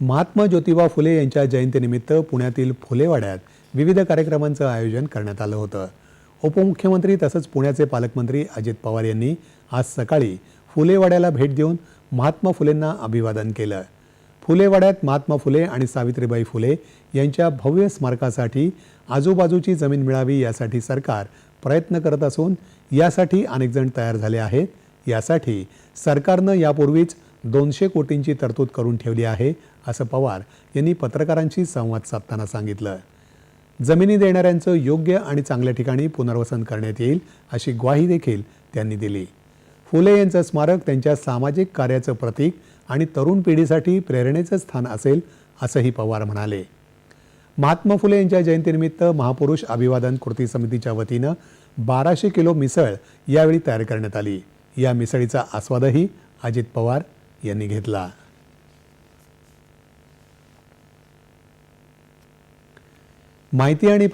महात्मा ज्योतिबा फुले यांच्या जयंतीनिमित्त पुण्यातील फुलेवाड्यात विविध कार्यक्रमांचं आयोजन करण्यात आलं होतं. उपमुख्यमंत्री तसंच पुण्याचे पालकमंत्री अजित पवार यांनी आज सकाळी फुलेवाड्याला भेट देऊन महात्मा फुलेंना अभिवादन केलं. फुलेवाड्यात महात्मा फुले आणि सावित्रीबाई फुले यांच्या भव्य स्मारकासाठी आजूबाजूची जमीन मिळावी यासाठी सरकार प्रयत्न करत असून यासाठी अनेकजण तयार झाले आहेत. यासाठी सरकारनं यापूर्वीच दोनशे कोटींची तरतूद करून ठेवली आहे असं पवार यांनी पत्रकारांशी संवाद साधताना सांगितलं. जमिनी देणाऱ्यांचं योग्य आणि चांगल्या ठिकाणी पुनर्वसन करण्यात येईल अशी ग्वाही देखील त्यांनी दिली. फुले यांचं स्मारक त्यांच्या सामाजिक कार्याचं प्रतीक आणि तरुण पिढीसाठी प्रेरणेचं स्थान असेल असंही पवार म्हणाले. महात्मा फुले यांच्या जयंतीनिमित्त महापुरुष अभिवादन कृती समितीच्या वतीनं बाराशे किलो मिसळ यावेळी तयार करण्यात आली. या मिसळीचा आस्वादही अजित पवार यांनी घेतला. माहिती आणि